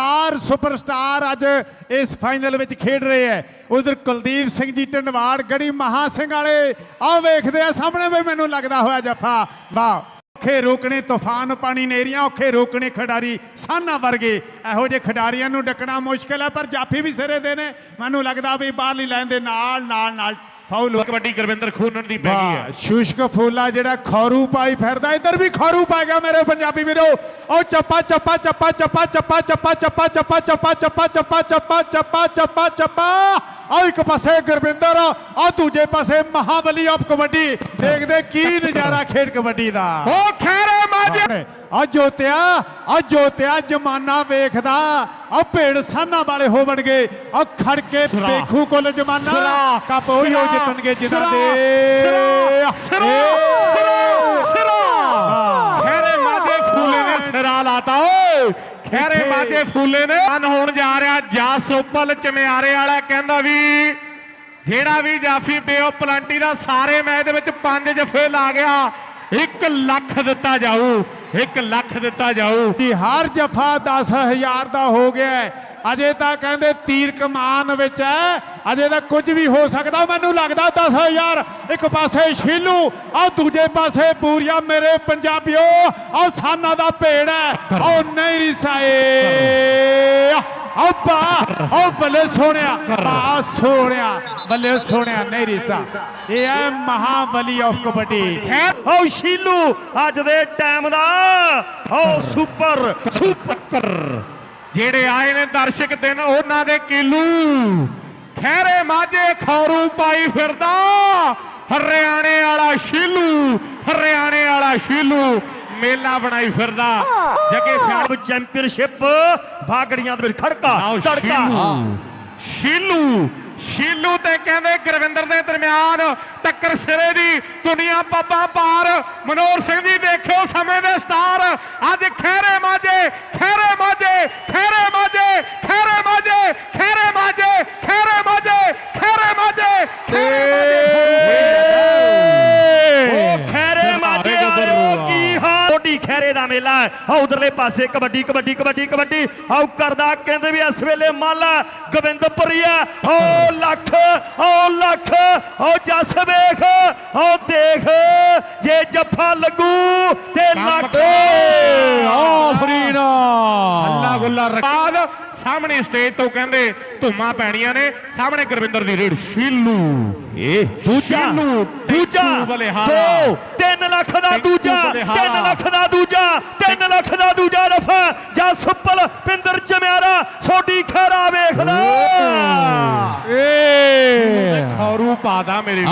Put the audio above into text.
ਚਾਰ ਸੁਪਰਸਟਾਰ ਅੱਜ ਇਸ ਫਾਈਨਲ ਵਿੱਚ ਖੇਡ ਰਹੇ ਹੈ। ਉਧਰ ਕੁਲਦੀਪ ਸਿੰਘ ਜੀ ਢੰਡਵਾੜ, ਗੜੀ ਮਹਾ ਸਿੰਘ ਵਾਲੇ, ਆਹ ਵੇਖਦੇ ਆ ਸਾਹਮਣੇ ਵੀ ਮੈਨੂੰ ਲੱਗਦਾ ਹੋਇਆ ਜੱਫਾ। ਵਾਹ, ਔਖੇ ਰੋਕਣੇ ਤੂਫਾਨ ਪਾਣੀ ਨੇਰੀਆਂ, ਔਖੇ ਰੋਕਣੇ ਖਿਡਾਰੀ ਸਾਨਾ ਵਰਗੇ। ਇਹੋ ਜਿਹੇ ਖਿਡਾਰੀਆਂ ਨੂੰ ਡੱਕਣਾ ਮੁਸ਼ਕਲ ਹੈ, ਪਰ ਜਾਫੀ ਵੀ ਸਿਰੇ ਦੇ ਨੇ। ਮੈਨੂੰ ਲੱਗਦਾ ਵੀ ਬਾਹਰਲੀ ਲਾਈਨ ਦੇ ਨਾਲ ਨਾਲ ਨਾਲ ਫਾਉਲ ਹੋ ਕਬੱਡੀ ਗੁਰਵਿੰਦਰ ਖੂਨਨ ਦੀ ਪੈ ਗਈ ਵਾਹ ਹੈ ਸ਼ੂਸ਼ਕ ਫੂਲਾ ਜਿਹੜਾ ਖੌਰੂ ਪਾਈ ਫਿਰਦਾ ਇੱਧਰ ਵੀ ਖੌਰੂ ਪਾ ਗਿਆ ਮੇਰੇ ਪੰਜਾਬੀ ਵੀਰੋ ਉਹ ਚੱਪਾ ਚੱਪਾ ਚੱਪਾ ਚੱਪਾ ਚੱਪਾ ਚੱਪਾ ਚੱਪਾ ਚੱਪਾ ਚੱਪਾ ਚੱਪਾ ਚੱਪਾ ਚੱਪਾ ਚੱਪਾ ਚੱਪਾ ਚੱਪਾ ਆ ਇੱਕ ਪਾਸੇ ਗੁਰਵਿੰਦਰ ਆ ਦੂਜੇ ਪਾਸੇ ਮਹਾਬਲੀ ਆਫ ਕਬੱਡੀ ਦੇਖਦੇ ਕੀ ਨਜ਼ਾਰਾ ਖੇਡ ਕਬੱਡੀ ਦਾ ਉਹ ਆ ਜੋਤਿਆ ਆ ਜੋਤਿਆ ਜਮਾਨਾ ਵੇਖਦਾ ਆ ਭੇੜ ਸਾਨਾ ਵਾਲੇ ਹੋਵਣਗੇ ਆ ਖੜ ਕੇ ਵੇਖੂ ਕੁੱਲ ਜਮਾਨਾ ਕੱਪ ਉਹੀ ਹੋ ਜਿੱਤਣਗੇ ਜਿਨ੍ਹਾਂ ਦੇ। ਸਿਰਾ, ਸਿਰਾ, ਏ! ਸਿਰਾ ਖੈਰੇ ਮਾਝੇ ਫੂਲੇ ਨੇ ਸਿਰਾ ਲਾਤਾ ਓਏ। ਖੈਰੇ ਇੱਥੇ- ਮਾਝੇ ਫੂਲੇ ਨੇ। ਮਨ ਹੋਣ ਜਾ ਰਿਹਾ ਜਸ ਉਪਲ ਚਮਿਆਰੇ ਵਾਲਾ ਕਹਿੰਦਾ ਵੀ ਜਿਹੜਾ ਵੀ ਜਾਫੀ ਬੇਓ ਪਲਾਂਟੀ ਦਾ ਸਾਰੇ ਮੈਚ ਦੇ ਵਿੱਚ ਪੰਜ ਜਫੇ ਲਾ ਗਿਆ 1 ਲੱਖ ਦਿੱਤਾ ਜਾਊ 1 ਲੱਖ ਦਿੱਤਾ ਜਾਊ। ਕਿ ਹਰ ਜਫਾ 10000 ਦਾ ਹੋ ਗਿਆ। ਅਜੇ ਤਾਂ ਕਹਿੰਦੇ ਤੀਰ ਕਮਾਨ ਵਿੱਚ ਹੈ। ਅਜੇ ਤਾਂ ਕੁਝ ਵੀ ਹੋ ਸਕਦਾ। ਮੈਨੂੰ ਲੱਗਦਾ 10000 ਇੱਕ ਪਾਸੇ ਛੀਲੂ ਆ ਦੂਜੇ ਪਾਸੇ ਬੂਰੀਆ ਮੇਰੇ ਪੰਜਾਬੀਓ ਆ ਸਾਨਾ ਦਾ ਭੇੜ ਹੈ। ਉਹ ਨਹੀਂ ਰਿਸਾਏ ਅੱਬਾ ਉਹ ਬੱਲੇ ਸੋਹਣਿਆ ਬਾ ਸੋਹਣਿਆ ਬੱਲੇ ਸੋਹਣਿਆ ਨਹੀਂ ਰਿਸਾ ਇਹ ਹੈ ਮਹਾਬਲੀ ਆਫ ਕਬੱਡੀ। ਓ ਸ਼ੀਲੂ ਅੱਜ ਦੇ ਟਾਈਮ ਦਾ ਓ ਸੁਪਰ ਸੁਪਰ। ਜਿਹੜੇ ਆਏ ਨੇ ਦਰਸ਼ਕ ਦਿਨ ਉਹਨਾਂ ਦੇ ਕੀਲੂ। ਖੈਰੇ ਮਾਝੇ ਖੌਰੂ ਪਾਈ ਫਿਰਦਾ। ਹਰਿਆਣੇ ਵਾਲਾ ਸ਼ੀਲੂ ਹਰਿਆਣੇ ਵਾਲਾ ਸ਼ੀਲੂ ਮੇਲਾ ਬਣਾਈ ਫਿਰਦਾ। ਜੱਗੇ ਫਿਆੜ ਕਲੱਬ ਚੈਂਪੀਅਨਸ਼ਿਪ ਬਾਗੜੀਆਂ ਦੇ ਵਿੱਚ ਖੜਕਾ ਤੜਕਾ। ਸ਼ੀਲੂ। ਸ਼ੀਲੂ ਤੇ ਕਹਿੰਦੇ ਗੁਰਵਿੰਦਰ ਦੇ ਦਰਮਿਆਨ ਟੱਕਰ ਸਿਰੇ ਦੀ ਦੁਨੀਆ ਪੱਪਾ ਪਾਰ। ਮਨੋਹਰ ਸਿੰਘ ਜੀ ਦੇਖਿਓ ਸਮੇਂ ਦੇ ਸਟਾਰ। ਅੱਜ ਖੈਰੇ ਮਾਝੇ ਖੈਰੇ ਮਾਝੇ ਖੈਰੇ ਮਾਝੇ ਖੈਰੇ ਮਾਝੇ ਖੈਰੇ ਮਾਝੇ ਖੈਰੇ ਮਾਝੇ ਖੈਰੇ ਮਾਝੇ ਖੈਰੇ ਓ ਖੈਰੇ ਮਾਝੇ ਵਾਲਿਓ ਕੀ ਹਾਲ ਕੋਟੀ ਖੈਰੇ ਦਾ ਮੇਲਾ ਹੈ। ਆ ਉਧਰਲੇ ਪਾਸੇ ਕਬੱਡੀ ਕਬੱਡੀ ਕਬੱਡੀ ਕਬੱਡੀ। ਆਉ ਕਰਦਾ ਕਹਿੰਦੇ ਵੀ ਇਸ ਵੇਲੇ ਮਾਲਾ ਗੋਬਿੰਦਪੁਰੀਆ ਓ ਲੱਖ ਓ ਲੱਖ ਓ ਜਸ ਵੇਖ ਓ ਦੇਖ ਜੇ ਜੱਫਾ ਲੱਗੂ ਤੇ ਲੱਖ ਆਫਰੀਨ। ਅੱਲਾ ਗੁੱਲਾ ਰਕਾਦ ਸਾਹਮਣੇ ਸਟੇਜ ਤੋਂ ਕਹਿੰਦੇ ਧੁੰਮਾਂ ਪੈਣੀਆਂ ਨੇ। ਸਾਹਮਣੇ ਗੁਰਵਿੰਦਰ ਦੀ ਰੇਡ ਸ਼ੀਲੂ। ਇਹ ਦੂਜਾ ਦੂਜਾ ਟੈਂਕੂ ਬਲਿਹਾਰਾ। ਦੋ 3 ਲੱਖ ਦਾ ਦੂਜਾ ਬਲਿਹਾਰਾ। 3 ਲੱਖ 3 ਲੱਖ ਦਾ ਦੂਜਾ ਰਫਾ ਜਾਂ ਸੁੱਪਲ ਪਿੰਦਰ ਚਮਿਆਰਾ ਸੋਡੀ ਖੈਰਾ ਵੇਖਦਾ। ਏ। ਖੌਰੂ ਪਾਦਾ ਮੇਰੇ ਵੀਰ।